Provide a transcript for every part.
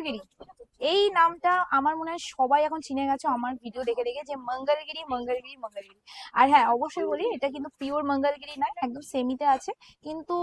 মঙ্গলগিরি এই নামটা আমার মনে হয় সবাই এখন চিনে গেছে। আমার ভিডিও দেখে দেখে যে মঙ্গলগিরি মঙ্গলগিরি মঙ্গলগিরি। আর হ্যাঁ অবশ্যই বলি, এটা কিন্তু পিওর মঙ্গলগিরি নয় একদম সেমিতে আছে। কিন্তু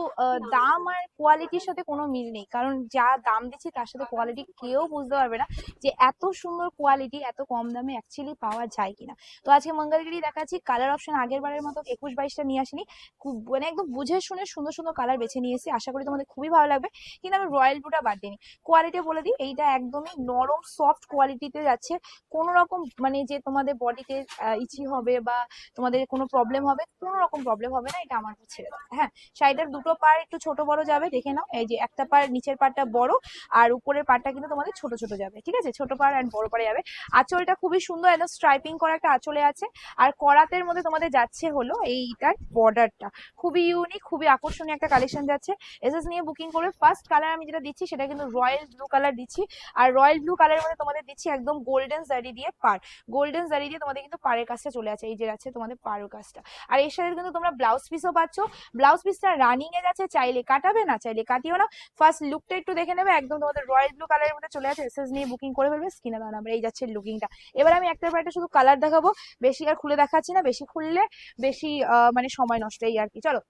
দাম আর কোয়ালিটির সাথে কোনো মিল নেই। কারণ যা দাম দিচ্ছি, তার সাথে কোয়ালিটি কেউ বুঝতে পারবে না যে এত সুন্দর কোয়ালিটি এত কম দামে অ্যাকচুয়ালি পাওয়া যায় কিনা। তো আজকে মঙ্গলগিরি দেখাচ্ছি কালার অপশন আগের বারের মতো একুশ বাইশটা নিয়ে আসিনি। খুব মানে একদম বুঝে শুনে সুন্দর সুন্দর কালার বেছে নিয়ে এসেছি। আশা করি তোমাদের খুবই ভালো লাগবে। কিন্তু আমি রয়্যাল ব্লুটা বাদ দিইনি। কোয়ালিটি বলে দিই, এইটা একদমই নরম সফট কোয়ালিটিতে যাচ্ছে। কোনো রকম মানে যে তোমাদের বডিতে ইচি হবে বা তোমাদের কোনো প্রবলেম হবে, কোনো রকম প্রবলেম হবে না, এটা আমার ছেড়ে দাও। হ্যাঁ শাড়িটার দুটো পার একটু ছোট বড় যাবে, দেখে নাও। এই যে একটা পার নিচের পারটা বড়, আর উপরের পারটা কিন্তু তোমাদের ছোট ছোট যাবে, ঠিক আছে? ছোট পার অ্যান্ড বড় পারে যাবে। আঁচলটা খুবই সুন্দর, একদম স্ট্রাইপিং করা একটা আঁচলে আছে। আর করাতের মধ্যে তোমাদের যাচ্ছে হলো এইটার বর্ডারটা খুবই ইউনিক খুবই আকর্ষণীয় একটা কালেকশন যাচ্ছে। এসএস নিয়ে বুকিং করে ফার্স্ট কালার আমি যেটা দিচ্ছি, সেটা কিন্তু রয়্যাল ব্লু কালার দিচ্ছি। আর রয়্যাল ব্লু কালারের মধ্যে তোমাদের দিচ্ছি একদম গোল্ডেন জারি দিয়ে পার গোল্ডেন জারি দিয়ে তোমাদের কিন্তু পাড়ের কাজটা চলে আছে, এই যে আছে তোমাদের পাড়ের কাজটা। আর এর সাথে কিন্তু তোমরা ব্লাউজ পিসও পাচ্ছ। ব্লাউজ পিসটা রানিং এ যাচ্ছে, চাইলে কাটাবে না, চাইলে কাটিও না। ফার্স্ট লুকটা একটু দেখে নেবে, একদম তোমাদের রয়্যাল ব্লু কালারের মধ্যে চলে আছে এসএস নিয়ে বুকিং করে ফেলবে স্ক্রিনে দাও নাম্বার এই যাচ্ছে লুকিংটা এবার আমি একটার পর একটা শুধু কালার দেখাবো, বেশি আর খুলে দেখাচ্ছি না, বেশি খুললে বেশি মানে সময় নষ্ট, এই আর কি। চলো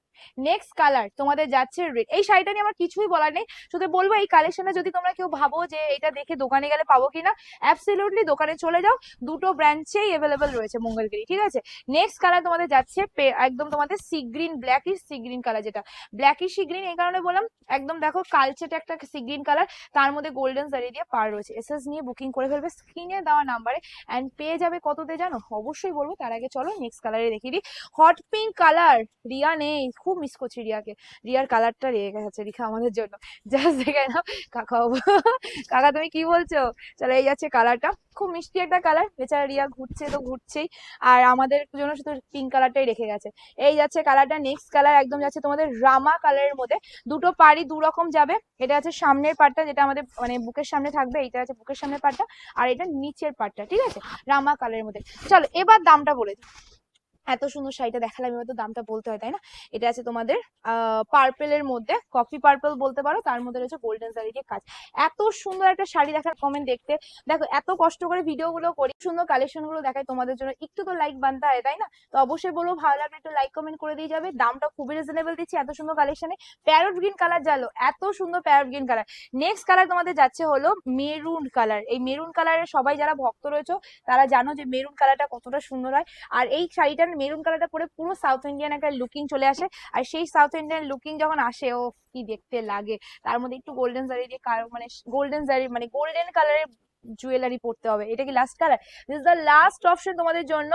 নেক্সট কালার তোমাদের যাচ্ছে রেড এই শাড়িটা নিয়ে আমার কিছুই বলার নেই, শুধু বলব এই কালেকশনে যদি তোমরা কেউ ভাবো যে এটা দেখে দোকানে গেলে পাবো কিনা? অ্যাবসলিউটলি দোকানে চলে যাও। দুটো ব্রাঞ্চেই অ্যাভেলেবেল রয়েছে মঙ্গলগিরি, ঠিক আছে? নেক্সট কালার তোমাদের যাচ্ছে একদম তোমাদের sea green black blackish sea green colour যেটা। ব্ল্যাক ব্ল্যাকিশ সি গ্রিন এই কারণে বললাম, একদম দেখো কালচেটা একটা সি গ্রিন কালার তার মধ্যে গোল্ডেন জারি দিয়ে পার রয়েছে। এসএস নিয়ে বুকিং করে ফেলবে স্ক্রিনে দেওয়া নাম্বারে অ্যান্ড পেয়ে যাবে কততে জানো? অবশ্যই বলব, তার আগে চলো নেক্সট কালারে দেখিয়ে দিই। হট পিঙ্ক কালার রিয়া নেই, খুব মিস করছি রিয়াকে। রিয়ার কালারটা রেগে গেছে, রিখা আমাদের জন্য। জাস্ট দেখে নাও, কাকা। কাকা তুমি কি বলছো? চলো এই যাচ্ছে কালারটা। খুব মিষ্টি একটা কালার। বেচারা রিয়া ঘুরছে তো ঘুরছেই। আর আমাদের জন্য শুধু পিঙ্ক কালারটাই রেখে গেছে। এই যাচ্ছে কালারটা নেক্সট কালার একদম যাচ্ছে তোমাদের রামা কালারের মধ্যে। দুটো পাড়ি দু রকম যাবে। এটা আছে সামনের পাটটা যেটা আমাদের মানে বুকের সামনে থাকবে। এইটা আছে বুকের সামনের পাটটা আর এটা নিচের পাটটা ঠিক আছে? রামা কালারের মধ্যে। চলো, এবার দামটা বলে দিই। এত সুন্দর শাড়িটা দেখালাম, এবার তো দামটা বলতে হয়, তাই না? এটা আছে তোমাদের পার্পেলের মধ্যে কফি পার্পল বলতে পারো, তার মধ্যে রয়েছে গোল্ডেন শাড়ি দিয়ে কাজ। এত সুন্দর একটা শাড়ি দেখার কমেন্ট দেখতে। দেখো, এত কষ্ট করে ভিডিও গুলো করি, সুন্দর কালেকশনগুলো দেখাই তোমাদের জন্য। একটু তো লাইক বানতে হয়, তাই না? তো অবশ্যই বলব ভালো লাগলে একটু লাইক কমেন্ট করে দিয়ে যাবে। দামটা খুবই রিজনেবল দিচ্ছি এত সুন্দর কালেকশনে প্যারট গ্রিন কালার জালো, এত সুন্দর parrot green colour next colour তোমাদের যাচ্ছে হলো মেরুন কালার এই মেরুন কালারের সবাই যারা ভক্ত রয়েছে, তারা জানো যে মেরুন কালারটা কতটা সুন্দর হয়। আর এই শাড়িটার মেরুন কালারটা পরে পুরো সাউথ ইন্ডিয়ান একটা লুকিং চলে আসে। আর সেই সাউথ ইন্ডিয়ান লুকিং যখন আসে, ও কি দেখতে লাগে? তার মধ্যে একটু গোল্ডেন জারি দিয়ে মানে গোল্ডেন জারি মানে গোল্ডেন কালারের জুয়েলারি পড়তে হবে। এটা কি last colour this the last option তোমাদের জন্য।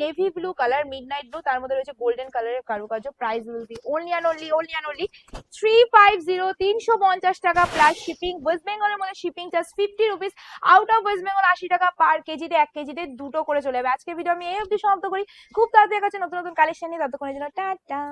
Navy blue colour midnight blue তার মধ্যে রয়েছে গোল্ডেন কালারের কারুকার্য। Price will be only and only only and only three five zero তিনশো পঞ্চাশ টাকা প্লাস শিপিং ওয়েস্ট বেঙ্গলের মধ্যে shipping charge fifty rupees out of West Bengal আশি টাকা পার কেজিতে, এক কেজিতে দুটো করে চলে যাবে। আজকে ভিডিও আমি এই অবধি সমাপ্ত করি। খুব তাড়াতাড়ি কাছে নতুন নতুন কালেকশন নিয়ে। ততক্ষণের জন্য, টাটা।